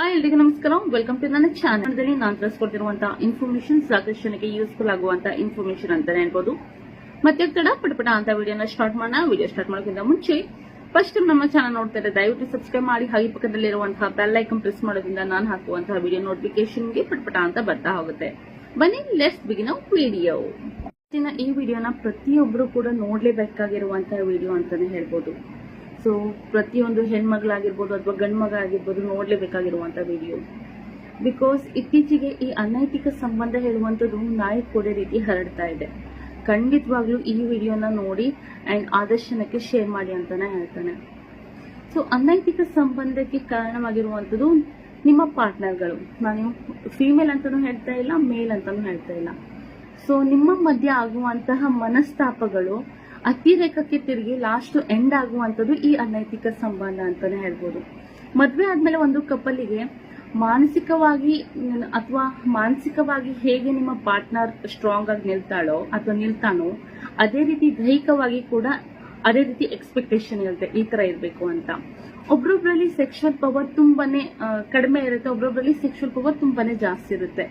Hi, ಎಲ್ರಿಗೂ ನಮಸ್ಕಾರ. Welcome to ನನ್ನ ಚಾನಲ್ ದಲ್ಲಿ ನಾನು ತಿಳಿಸ್ಕೊಡ್ತಿರುವಂತಹ ಇನ್ಫಾರ್ಮೇಶನ್ ಸಾಕಷ್ಟು ಜನಕ್ಕೆ ಯೂಸ್ಫುಲ್ ಆಗುವಂತಹ ಇನ್ಫಾರ್ಮೇಶನ್ ಅಂತಾನೆ ಹೇಳ್ಬೋದು. ಮತ್ತೆ ತಡ ಪಟಪಟ ಅಂತ ವಿಡಿಯೋನ ಸ್ಟಾರ್ಟ್ ಮಾಡೋಣ. ವಿಡಿಯೋ ಸ್ಟಾರ್ಟ್ ಮಾಡೋಕ್ಕಿಂತ ಮುಂಚೆ ಫಸ್ಟ್ ನಮ್ಮ ಚಾನಲ್ ನೋಡ್ತಾ ಇದ್ದಾರೆ ದಯವಿಟ್ಟು ಸಬ್ಸ್ಕ್ರೈಬ್ ಮಾಡಿ. ಹಾಗೆ ಪಕ್ಕದಲ್ಲಿರುವಂತಹ ಬೆಲ್ ಐಕನ್ ಪ್ರೆಸ್ ಮಾಡೋದ್ರಿಂದ ನಾನು ಹಾಕುವಂತಹ ವಿಡಿಯೋ ನೋಟಿಫಿಕೇಶನ್ಗೆ ಪಟಪಟ ಅಂತ ಬರ್ತಾ ಹೋಗುತ್ತೆ. ಬನ್ನಿ ಲೆಟ್ಸ್ ಬಿಗಿನ್ ವಿಡಿಯೋ ಈ ವಿಡಿಯೋನ ಪ್ರತಿಯೊಬ್ಬರು ಕೂಡ ನೋಡ್ಲೇಬೇಕಾಗಿರುವಂತಹ ವಿಡಿಯೋ ಅಂತಾನೆ ಹೇಳ್ಬೋದು. ಸೊ ಪ್ರತಿಯೊಂದು ಹೆಣ್ಮಗಳಾಗಿರ್ಬೋದು ಅಥವಾ ಗಂಡು ಮಗ ಆಗಿರ್ಬೋದು ನೋಡಲೇಬೇಕಾಗಿರುವಂಥ ವಿಡಿಯೋ ಬಿಕಾಸ್ ಇತ್ತೀಚೆಗೆ ಈ ಅನೈತಿಕ ಸಂಬಂಧ ಹೇಳುವಂಥದ್ದು ನಾಯಿ ಕೊಡೆ ರೀತಿ ಹರಡ್ತಾ ಇದೆ. ಖಂಡಿತವಾಗ್ಲೂ ಈ ವಿಡಿಯೋನ ನೋಡಿ ಆ್ಯಂಡ್ ಆದರ್ಶನಕ್ಕೆ ಶೇರ್ ಮಾಡಿ ಅಂತಾನೆ ಹೇಳ್ತಾನೆ. ಸೊ ಅನೈತಿಕ ಸಂಬಂಧಕ್ಕೆ ಕಾರಣವಾಗಿರುವಂಥದ್ದು ನಿಮ್ಮ ಪಾರ್ಟ್ನರ್ಗಳು ನಾನು ಫೀಮೇಲ್ ಅಂತಲೂ ಹೇಳ್ತಾ ಇಲ್ಲ ಮೇಲ್ ಅಂತಲೂ ಹೇಳ್ತಾ ಇಲ್ಲ. ಸೊ ನಿಮ್ಮ ಮಧ್ಯೆ ಆಗುವಂತಹ ಮನಸ್ತಾಪಗಳು ಅತಿರೇಕಕ್ಕೆ ತಿರುಗಿ ಲಾಸ್ಟ್ ಎಂಡ್ ಆಗುವಂಥದ್ದು ಈ ಅನೈತಿಕ ಸಂಬಂಧ ಅಂತಾನೆ ಹೇಳ್ಬೋದು. ಮದುವೆ ಆದ್ಮೇಲೆ ಒಂದು ಕಪ್ಪಲಿಗೆ ಮಾನಸಿಕವಾಗಿ ಅಥವಾ ಮಾನಸಿಕವಾಗಿ ಹೇಗೆ ನಿಮ್ಮ ಪಾರ್ಟ್ನರ್ ಸ್ಟ್ರಾಂಗ್ ಆಗಿ ನಿಲ್ತಾಳೋ ಅಥವಾ ನಿಲ್ತಾನೋ, ಅದೇ ರೀತಿ ದೈಹಿಕವಾಗಿ ಕೂಡ ಅದೇ ರೀತಿ ಎಕ್ಸ್ಪೆಕ್ಟೇಷನ್ ಇರುತ್ತೆ, ಈ ತರ ಇರಬೇಕು ಅಂತ. ಒಬ್ರೊಬ್ರಲ್ಲಿ ಸೆಕ್ಷುವಲ್ ಪವರ್ ತುಂಬಾನೇ ಕಡಿಮೆ ಇರುತ್ತೆ, ಒಬ್ರೊಬ್ರಲ್ಲಿ ಸೆಕ್ಷುವಲ್ ಪವರ್ ತುಂಬಾನೇ ಜಾಸ್ತಿ ಇರುತ್ತೆ.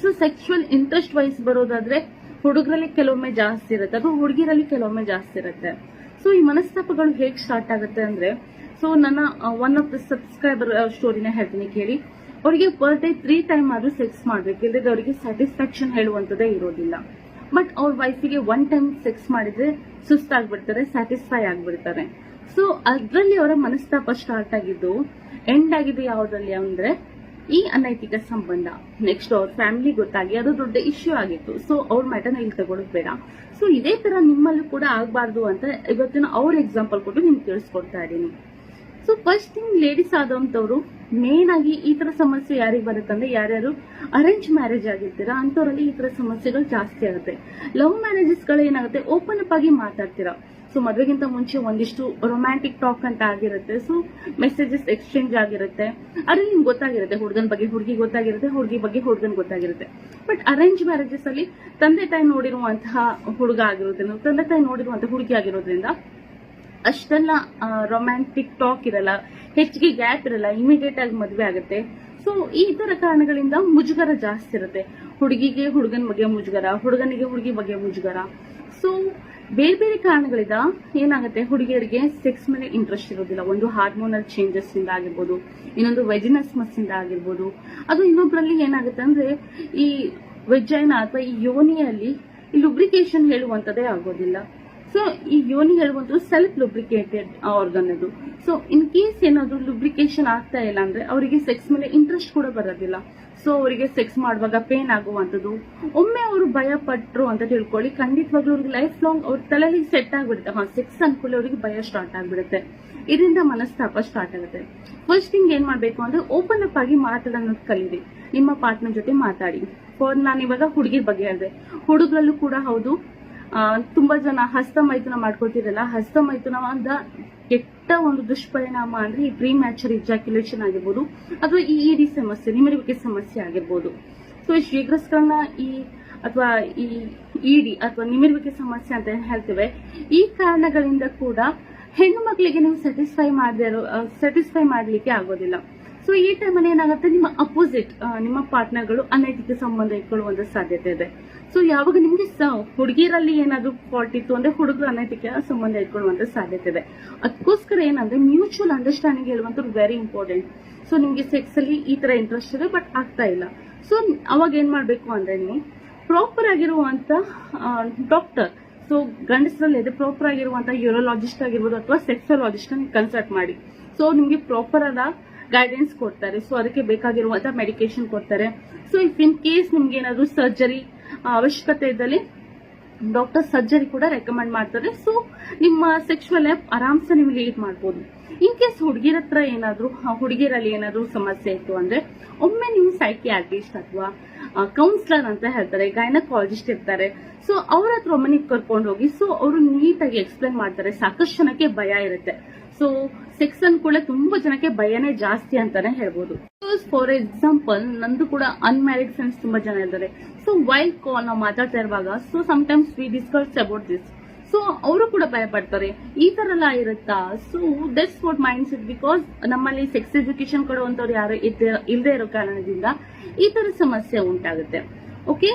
ಸೊ ಸೆಕ್ಷುವಲ್ ಇಂಟ್ರೆಸ್ಟ್ ವೈಸ್ ಬರೋದಾದ್ರೆ ಹುಡುಗರಲ್ಲಿ ಕೆಲವೊಮ್ಮೆ ಜಾಸ್ತಿ ಇರುತ್ತೆ ಅಥವಾ ಹುಡುಗಿರಲ್ಲಿ ಕೆಲವೊಮ್ಮೆ ಜಾಸ್ತಿ ಇರುತ್ತೆ. ಸೊ ಈ ಮನಸ್ತಾಪಗಳು ಹೇಗೆ ಸ್ಟಾರ್ಟ್ ಆಗುತ್ತೆ ಅಂದ್ರೆ ಸೊ ನನ್ನ ಒನ್ ಆಫ್ ದ ಸಬ್ಸ್ಕ್ರೈಬರ್ ಸ್ಟೋರಿನ ಹೇಳ್ತೀನಿ ಕೇಳಿ. ಅವರಿಗೆ ಪರ್ ಡೇ ತ್ರೀ ಟೈಮ್ ಆದ್ರೂ ಸೆಕ್ಸ್ ಮಾಡ್ಬೇಕು. ಇಲ್ಲದೆ ಅವರಿಗೆ ಸ್ಯಾಟಿಸ್ಫ್ಯಾಕ್ಷನ್ ಹೇಳುವಂತದೇ ಇರೋದಿಲ್ಲ. ಬಟ್ ಅವ್ರ ವೈಫಿಗೆ ಒನ್ ಟೈಮ್ ಸೆಕ್ಸ್ ಮಾಡಿದ್ರೆ ಸುಸ್ತಾಗ್ಬಿಡ್ತಾರೆ ಸ್ಯಾಟಿಸ್ಫೈ ಆಗ್ಬಿಡ್ತಾರೆ. ಸೊ ಅದ್ರಲ್ಲಿ ಅವರ ಮನಸ್ತಾಪ ಸ್ಟಾರ್ಟ್ ಆಗಿದ್ದು ಎಂಡ್ ಆಗಿದ್ದು ಯಾವ್ದ್ರಲ್ಲಿ ಅಂದ್ರೆ ಈ ಅನೈತಿಕ ಸಂಬಂಧ ನೆಕ್ಸ್ಟ್ ಅವ್ರ ಫ್ಯಾಮಿಲಿ ಗೊತ್ತಾಗಿ ಅದು ದೊಡ್ಡ ಇಶ್ಯೂ ಆಗಿತ್ತು. ಸೊ ಅವ್ರ ಮ್ಯಾಟರ್ನ ಇಲ್ಲಿ ತಗೊಳಕ್ ಬೇಡ. ಸೊ ಇದೇ ತರ ನಿಮ್ಮಲ್ಲೂ ಕೂಡ ಆಗಬಾರ್ದು ಅಂತ ಇವತ್ತಿನ ಅವ್ರ ಎಕ್ಸಾಂಪಲ್ ಕೊಟ್ಟು ನಿಮ್ಗೆ ತಿಳಿಸ್ಕೊಡ್ತಾ ಇದ್ದೀನಿ. ಸೊ ಫಸ್ಟ್ ಥಿಂಗ್ ಲೇಡೀಸ್ ಆದಂತವ್ರು ಮೇನ್ ಆಗಿ ಈ ತರ ಸಮಸ್ಯೆ ಯಾರಿಗೆ ಬರುತ್ತಂದ್ರೆ ಯಾರ್ಯಾರು ಅರೇಂಜ್ ಮ್ಯಾರೇಜ್ ಆಗಿರ್ತೀರಾ, ಅಂಥವ್ರಲ್ಲಿ ಈ ತರ ಸಮಸ್ಯೆಗಳು ಜಾಸ್ತಿ ಆಗುತ್ತೆ. ಲವ್ ಮ್ಯಾರೇಜಸ್ಗಳು ಏನಾಗುತ್ತೆ? ಓಪನ್ ಅಪ್ ಆಗಿ ಮಾತಾಡ್ತೀರಾ. ಸೊ ಮದುವೆಗಿಂತ ಮುಂಚೆ ಒಂದಿಷ್ಟು ರೊಮ್ಯಾಂಟಿಕ್ ಟಾಕ್ ಅಂತ ಆಗಿರುತ್ತೆ. ಸೊ ಮೆಸೇಜಸ್ ಎಕ್ಸ್ಚೇಂಜ್ ಆಗಿರುತ್ತೆ. ಅದ್ರಲ್ಲಿ ನಿಮ್ಗೆ ಗೊತ್ತಾಗಿರುತ್ತೆ, ಹುಡುಗನ ಬಗ್ಗೆ ಹುಡುಗಿ ಗೊತ್ತಾಗಿರುತ್ತೆ, ಹುಡುಗಿ ಬಗ್ಗೆ ಹುಡುಗನ್ ಗೊತ್ತಾಗಿರುತ್ತೆ. ಬಟ್ ಅರೇಂಜ್ ಮ್ಯಾರೇಜಸ್ ಅಲ್ಲಿ ತಂದೆ ತಾಯಿ ನೋಡಿರುವಂತಹ ಹುಡುಗ ಆಗಿರೋದ್ರಿಂದ ತಂದೆ ತಾಯಿ ನೋಡಿರುವಂತಹ ಹುಡುಗಿ ಆಗಿರೋದ್ರಿಂದ, ಅಷ್ಟೆಲ್ಲ ರೊಮ್ಯಾಂಟಿಕ್ ಟಾಕ್ ಇರಲ್ಲ, ಹೆಚ್ಚಿಗೆ ಗ್ಯಾಪ್ ಇರಲ್ಲ ಇಮಿಡಿಯೇಟ್ ಆಗಿ ಮದುವೆ ಆಗುತ್ತೆ. ಸೊ ಈ ತರ ಕಾರಣಗಳಿಂದ ಮುಜುಗರ ಜಾಸ್ತಿ ಇರುತ್ತೆ. ಹುಡುಗಿಗೆ ಹುಡುಗನ ಬಗ್ಗೆ ಮುಜುಗರ, ಹುಡುಗನಿಗೆ ಹುಡುಗಿ ಬಗ್ಗೆ ಮುಜುಗರ. ಸೊ ಬೇರೆ ಬೇರೆ ಕಾರಣಗಳಿಂದ ಏನಾಗುತ್ತೆ? ಹುಡುಗಿಯರಿಗೆ ಸೆಕ್ಸ್ ಮೇಲೆ ಇಂಟ್ರೆಸ್ಟ್ ಇರೋದಿಲ್ಲ. ಒಂದು ಹಾರ್ಮೋನಲ್ ಚೇಂಜಸ್ ಇಂದ ಆಗಿರ್ಬೋದು, ಇನ್ನೊಂದು ವೆಜಿನಸ್ಮಸ್ ಇಂದ ಆಗಿರ್ಬೋದು. ಅದು ಇನ್ನೊಬ್ಬರಲ್ಲಿ ಏನಾಗುತ್ತೆ ಅಂದ್ರೆ, ಈ ವೆಜೈನ ಅಥವಾ ಈ ಯೋನಿಯಲ್ಲಿ ಲುಬ್ರಿಕೇಶನ್ ಹೇಳುವಂತದೇ ಆಗೋದಿಲ್ಲ. ಸೊ ಈ ಯೋನಿ ಹೇಳುವಂತದ್ದು ಸೆಲ್ಫ್ ಲುಬ್ರಿಕೇಟೆಡ್ ಆರ್ಗನ್ ಅದು ಸೊ ಇನ್ ಕೇಸ್ ಏನಾದ್ರು ಲುಬ್ರಿಕೇಶನ್ ಆಗ್ತಾ ಇಲ್ಲ ಅಂದ್ರೆ ಅವರಿಗೆ ಸೆಕ್ಸ್ ಮೇಲೆ ಇಂಟ್ರೆಸ್ಟ್ ಕೂಡ ಬರೋದಿಲ್ಲ. ಸೊ ಅವರಿಗೆ ಸೆಕ್ಸ್ ಮಾಡುವಾಗ ಪೇನ್ ಆಗುವಂಥದ್ದು. ಒಮ್ಮೆ ಅವರು ಭಯ ಪಟ್ರು ಅಂತ ತಿಳ್ಕೊಳ್ಳಿ. ಖಂಡಿತವಾಗ್ಲೂ ಅವ್ರಿಗೆ ಲೈಫ್ ಲಾಂಗ್ ಅವ್ರ ತಲೆಯಲ್ಲಿ ಸೆಟ್ ಆಗ್ಬಿಡುತ್ತೆ. ಹಾ ಸೆಕ್ಸ್ ಅನ್ಕೂಲ ಅವರಿಗೆ ಭಯ ಸ್ಟಾರ್ಟ್ ಆಗ್ಬಿಡುತ್ತೆ. ಇದರಿಂದ ಮನಸ್ತಾಪ ಸ್ಟಾರ್ಟ್ ಆಗುತ್ತೆ. ಫಸ್ಟ್ ಥಿಂಗ್ ಏನ್ ಮಾಡ್ಬೇಕು ಅಂದ್ರೆ ಓಪನ್ ಅಪ್ ಆಗಿ ಮಾತಾಡೋದು ಕಲೀರಿ. ನಿಮ್ಮ ಪಾರ್ಟ್ನರ್ ಜೊತೆ ಮಾತಾಡಿ. ಫೋನ್ ನಾನು ಇವಾಗ ಹುಡುಗಿರ್ ಬಗ್ಗೆ ಹೇಳಿದೆ. ಹುಡುಗರಲ್ಲೂ ಕೂಡ ಹೌದು. ತುಂಬಾ ಜನ ಹಸ್ತ ಮೈಥುನ ಮಾಡ್ಕೊಳ್ತಿರಲ್ಲ, ಹಸ್ತ ಮೈಥುನವಾದ ಕೆಟ್ಟ ಒಂದು ದುಷ್ಪರಿಣಾಮ ಅಂದ್ರೆ ಈ ಪ್ರೀ ಮ್ಯಾಚರ್ ಇಜಾಕ್ಯುಲೇಷನ್ ಆಗಿರ್ಬೋದು, ಅಥವಾ ಈ ಇಡಿ ಸಮಸ್ಯೆ, ನಿಮಿರುವಿಕೆ ಸಮಸ್ಯೆ ಆಗಿರ್ಬೋದು. ಸೊ ಶೀಘ್ರಸ್ಕರಣ ಈ ಅಥವಾ ಈ ಇಡಿ ಅಥವಾ ನಿಮಿರುವಿಕೆ ಸಮಸ್ಯೆ ಅಂತ ಹೇಳ್ತೇವೆ, ಈ ಕಾರಣಗಳಿಂದ ಕೂಡ ಹೆಣ್ಣು ಮಕ್ಕಳಿಗೆ ನೀವು ಸ್ಯಾಟಿಸ್ಫೈ ಮಾಡದೇ ಸ್ಯಾಟಿಸ್ಫೈ ಮಾಡ್ಲಿಕ್ಕೆ ಆಗೋದಿಲ್ಲ. ಸೊ ಈ ಟೈಮಲ್ಲಿ ಏನಾಗುತ್ತೆ, ನಿಮ್ಮ ಅಪೋಸಿಟ್ ನಿಮ್ಮ ಪಾರ್ಟ್ನರ್ಗಳು ಅನೈತಿಕ ಸಂಬಂಧ ಇಟ್ಕೊಳ್ಳುವಂತ ಸಾಧ್ಯತೆ ಇದೆ. ಸೊ ಯಾವಾಗ ನಿಮ್ಗೆ ಸ- ಹುಡುಗಿರಲ್ಲಿ ಏನಾದರೂ ಫಾಲ್ಟ್ ಇತ್ತು ಅಂದ್ರೆ ಹುಡುಗರು ಅನೈತಿಕ ಸಂಬಂಧ ಇಟ್ಕೊಳ್ಳುವಂತ ಸಾಧ್ಯತೆ ಇದೆ. ಅದಕ್ಕೋಸ್ಕರ ಏನಂದ್ರೆ ಮ್ಯೂಚುವಲ್ ಅಂಡರ್ಸ್ಟ್ಯಾಂಡಿಂಗ್ ಹೇಳುವಂಥದ್ದು ವೆರಿ ಇಂಪಾರ್ಟೆಂಟ್ ಸೊ ನಿಮ್ಗೆ ಸೆಕ್ಸ್ ಅಲ್ಲಿ ಈ ತರ ಇಂಟ್ರೆಸ್ಟ್ ಇದೆ ಬಟ್ ಆಗ್ತಾ ಇಲ್ಲ. ಸೊ ಅವಾಗ ಏನ್ ಮಾಡ್ಬೇಕು ಅಂದ್ರೆ ನೀವು ಪ್ರಾಪರ್ ಆಗಿರುವಂತ ಡಾಕ್ಟರ್ ಸೊ ಗಂಡಸರಲ್ಲಿ ಇದೆ ಪ್ರಾಪರ್ ಆಗಿರುವಂತ ಯೂರೋಲಾಜಿಸ್ಟ್ ಆಗಿರ್ಬೋದು ಅಥವಾ ಸೆಕ್ಸಾಲಜಿಸ್ಟ್ ಕನ್ಸಲ್ಟ್ ಮಾಡಿ. ಸೊ ನಿಮ್ಗೆ ಪ್ರಾಪರ್ ಆದ ಗೈಡೆನ್ಸ್ ಕೊಡ್ತಾರೆ. ಸೊ ಅದಕ್ಕೆ ಬೇಕಾಗಿರುವಂತ ಮೆಡಿಕೇಶನ್ ಕೊಡ್ತಾರೆ. ಸೊ ಇಫ್ ಇನ್ ಕೇಸ್ ನಿಮ್ಗೆ ಏನಾದ್ರು ಸರ್ಜರಿ ಅವಶ್ಯಕತೆ ಇದ್ದಲ್ಲಿ ಡಾಕ್ಟರ್ ಸರ್ಜರಿ ಕೂಡ ರೆಕಮೆಂಡ್ ಮಾಡ್ತಾರೆ. ಸೊ ನಿಮ್ಮ ಸೆಕ್ಷುವಲ್ ಲೈಫ್ ಆರಾಮ್ಸೆ ನೀವು ಲೀಡ್ ಮಾಡ್ಬೋದು. ಇನ್ ಕೇಸ್ ಹುಡುಗಿರ ಹತ್ರ ಏನಾದರೂ ಹುಡುಗಿರಲ್ಲಿ ಏನಾದ್ರು ಸಮಸ್ಯೆ ಇತ್ತು ಅಂದ್ರೆ, ಒಮ್ಮೆ ನೀವು ಸೈಕಿಯಾಟ್ರಿಸ್ಟ್ ಅಥವಾ ಕೌನ್ಸಿಲರ್ ಅಂತ ಹೇಳ್ತಾರೆ ಗೈನಕಾಲಜಿಸ್ಟ್ ಇರ್ತಾರೆ. ಸೊ ಅವ್ರ ಹತ್ರ ಒಮ್ಮೆ ನೀವು ಕರ್ಕೊಂಡು ಹೋಗಿ ಸೊ ಅವರು ನೀಟಾಗಿ ಎಕ್ಸ್ಪ್ಲೈನ್ ಮಾಡ್ತಾರೆ. ಸಾಕಷ್ಟು ಜನಕ್ಕೆ ಭಯ ಇರುತ್ತೆ. ಸೊ ಸೆಕ್ಸ್ ಕೂಡ ತುಂಬಾ ಜನಕ್ಕೆ ಭಯನೇ ಜಾಸ್ತಿ ಅಂತಾನೆ ಹೇಳ್ಬೋದು. ಫಾರ್ ಎಕ್ಸಾಂಪಲ್ ನಂದು ಕೂಡ ಅನ್ಮ್ಯಾರಿಡ್ ಫ್ರೆಂಡ್ಸ್ ತುಂಬಾ ಜನ ಇದ್ದಾರೆ. ಸೊ ವೈಲ್ ಕಾಲ್ ನಾವು ಮಾತಾಡ್ತಾ ಇರುವಾಗ so times we discuss about this so ಅವರು ಕೂಡ ಭಯ ಪಡ್ತಾರೆ ಈ ತರ ಎಲ್ಲ ಇರುತ್ತಾ? So that's what mind set because ನಮ್ಮಲ್ಲಿ ಸೆಕ್ಸ್ ಎಜುಕೇಶನ್ ಕೊಡುವಂತವ್ರು ಯಾರು ಇಲ್ದೇ ಇರೋ ಕಾರಣದಿಂದ ಈ ತರ ಸಮಸ್ಯೆ ಉಂಟಾಗುತ್ತೆ. ಓಕೆ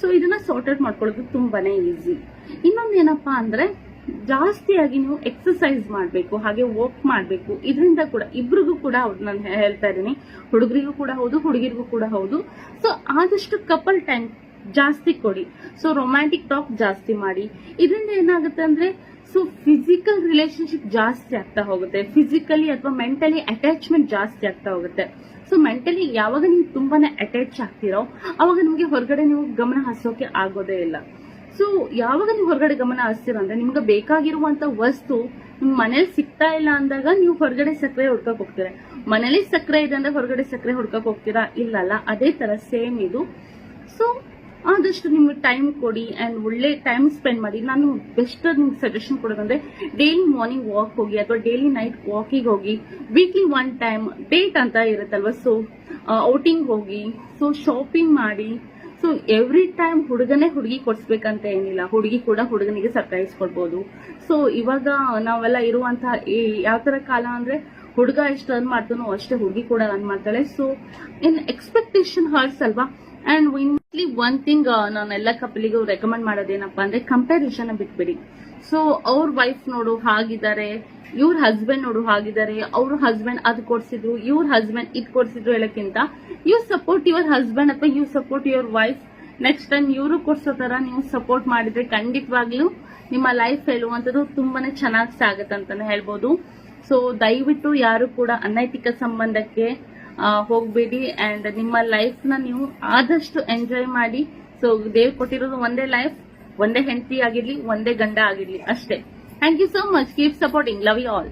ಸೊ ಇದನ್ನ ಸಾರ್ಟ್ ಔಟ್ ಮಾಡ್ಕೊಳ್ಳೋದು ತುಂಬಾನೇ ಈಸಿ ಇನ್ನೊಂದೇನಪ್ಪಾ ಅಂದ್ರೆ ಜಾಸ್ತಿಯಾಗಿ ನೀವು ಎಕ್ಸಸೈಸ್ ಮಾಡಬೇಕು, ಹಾಗೆ ವಾಕ್ ಮಾಡಬೇಕು, ಇದರಿಂದ ಕೂಡ, ಇಬ್ರಿಗೂ ಕೂಡ ಹೌದು ನಾನು ಹೇಳ್ತಾ ಇದ್ದೀನಿ. ಹುಡುಗರಿಗೂ ಕೂಡ ಹೌದು, ಹುಡುಗಿರಿಗೂ ಕೂಡ ಹೌದು. ಸೊ ಆದಷ್ಟು ಕಪಲ್ ಟೈಮ್ ಜಾಸ್ತಿ ಕೊಡಿ. ಸೊ ರೊಮ್ಯಾಂಟಿಕ್ ಟಾಕ್ ಜಾಸ್ತಿ ಮಾಡಿ. ಇದರಿಂದ ಏನಾಗುತ್ತೆ ಅಂದ್ರೆ ಸೊ ಫಿಸಿಕಲ್ ರಿಲೇಶನ್ಶಿಪ್ ಜಾಸ್ತಿ ಆಗ್ತಾ ಹೋಗುತ್ತೆ. ಫಿಸಿಕಲಿ ಅಥವಾ ಮೆಂಟಲಿ ಅಟ್ಯಾಚ್ಮೆಂಟ್ ಜಾಸ್ತಿ ಆಗ್ತಾ ಹೋಗುತ್ತೆ. ಸೊ ಮೆಂಟಲಿ ಯಾವಾಗ ನೀವು ತುಂಬಾನೇ ಅಟ್ಯಾಚ್ ಆಗ್ತಿರೋ, ಅವಾಗ ನಿಮಗೆ ಹೊರಗಡೆ ನೀವು ಗಮನ ಹಸೋಕೆ ಆಗೋದೇ ಇಲ್ಲ. ಸೊ ಯಾವಾಗ ನೀವು ಹೊರಗಡೆ ಗಮನ ಹರಿಸ್ತೀರ ಅಂದ್ರೆ ನಿಮ್ಗೆ ಬೇಕಾಗಿರುವಂತ ವಸ್ತು ನಿಮ್ ಮನೇಲಿ ಸಿಗ್ತಾ ಇಲ್ಲ ಅಂದಾಗ ನೀವು ಹೊರಗಡೆ ಸಕ್ಕರೆ ಹುಡ್ಕಕ್ ಹೋಗ್ತೀರಾ. ಮನೇಲಿ ಸಕ್ಕರೆ ಇದೆ ಅಂದ್ರೆ ಹೊರಗಡೆ ಸಕ್ಕರೆ ಹುಡ್ಕಕ್ ಹೋಗ್ತೀರಾ? ಇಲ್ಲಲ್ಲ, ಅದೇ ತರ ಸೇಮ್ ಇದು. ಸೊ ಆದಷ್ಟು ನಿಮ್ಗೆ ಟೈಮ್ ಕೊಡಿ ಅಂಡ್ ಒಳ್ಳೆ ಟೈಮ್ ಸ್ಪೆಂಡ್ ಮಾಡಿ. ನಾನು ಬೆಸ್ಟ್ ನಿಮ್ಗೆ ಸಜೆಷನ್ ಕೊಡೋದಂದ್ರೆ ಡೈಲಿ ಮಾರ್ನಿಂಗ್ ವಾಕ್ ಹೋಗಿ ಅಥವಾ ಡೈಲಿ ನೈಟ್ ವಾಕಿಗೆ ಹೋಗಿ ವೀಕ್ಲಿ ಒನ್ ಟೈಮ್ ಡೇಟ್ ಅಂತ ಇರುತ್ತಲ್ವ? ಸೊ ಔಟಿಂಗ್ ಹೋಗಿ ಸೊ ಶಾಪಿಂಗ್ ಮಾಡಿ ಸೊ ಎವ್ರಿ ಟೈಮ್ ಹುಡುಗನೇ ಹುಡುಗಿ ಕೊಡ್ಸ್ಬೇಕಂತ ಏನಿಲ್ಲ. ಹುಡುಗಿ ಕೂಡ ಹುಡುಗನಿಗೆ ಸರ್ಪ್ರೈಸ್ ಕೊಡ್ಬೋದು. ಸೊ ಇವಾಗ ನಾವೆಲ್ಲ ಇರುವಂತಹ ಯಾವ ತರ ಕಾಲ ಅಂದ್ರೆ ಹುಡುಗ ಎಷ್ಟು ಅರ್ನ್ ಮಾಡ್ತಾನೋ ಅಷ್ಟೇ ಹುಡುಗಿ ಕೂಡ ಅರ್ನ್ ಮಾಡ್ತಾಳೆ. ಸೊ ಇನ್ ಎಕ್ಸ್ಪೆಕ್ಟೇಷನ್ ಹರ್ಸ್ ಅಲ್ವಾ? ಅಂಡ್ ವಿನ್ಲಿ ಒನ್ ಥಿಂಗ್ ನಾನು ಎಲ್ಲ ಕಪಲಿಗೂ ರೆಕಮೆಂಡ್ ಮಾಡೋದೇನಪ್ಪ ಅಂದ್ರೆ ಕಂಪ್ಯಾರಿಸನ್ ಬಿಟ್ಬಿಡಿ. ಸೊ ಅವ್ರ ವೈಫ್ ನೋಡು ಹಾಗಿದ್ದಾರೆ ಇವ್ರ ಹಸ್ಬೆಂಡ್ ನೋಡು ಹಾಗಿದ್ದಾರೆ ಅವ್ರ ಹಸ್ಬೆಂಡ್ ಅದ್ ಕೊಡ್ಸಿದ್ರು, ಇವ್ರ ಹಸ್ಬೆಂಡ್ ಇದ್ ಕೊಡ್ಸಿದ್ರು ಹೇಳಕ್ಕಿಂತ ಯು ಸಪೋರ್ಟ್ ಯುವರ್ ಹಸ್ಬೆಂಡ್ ಅಥವಾ you support your wife next time ಇವರು ಕೊಡ್ಸೋ ತರ ನೀವು ಸಪೋರ್ಟ್ ಮಾಡಿದ್ರೆ ಖಂಡಿತವಾಗ್ಲೂ ನಿಮ್ಮ ಲೈಫ್ ಹೇಳುವಂಥದ್ದು ತುಂಬಾನೇ ಚೆನ್ನಾಗಿ ಸಾಗತ್ತೆ ಅಂತಾನೆ ಹೇಳ್ಬೋದು. ಸೊ ದಯವಿಟ್ಟು ಯಾರು ಕೂಡ ಅನೈತಿಕ ಸಂಬಂಧಕ್ಕೆ ಹೋಗಬೇಡಿ ಅಂಡ್ ನಿಮ್ಮ ಲೈಫ್ನ ನೀವು ಆದಷ್ಟು ಎಂಜಾಯ್ ಮಾಡಿ. ಸೊ ದೇವ್ ಕೊಟ್ಟಿರೋದು ಒಂದೇ ಲೈಫ್ ಒಂದೇ ಹೆಂಡತಿ ಆಗಿರ್ಲಿ, ಒಂದೇ ಗಂಡ ಆಗಿರ್ಲಿ ಅಷ್ಟೇ. Thank you so much keep supporting love you all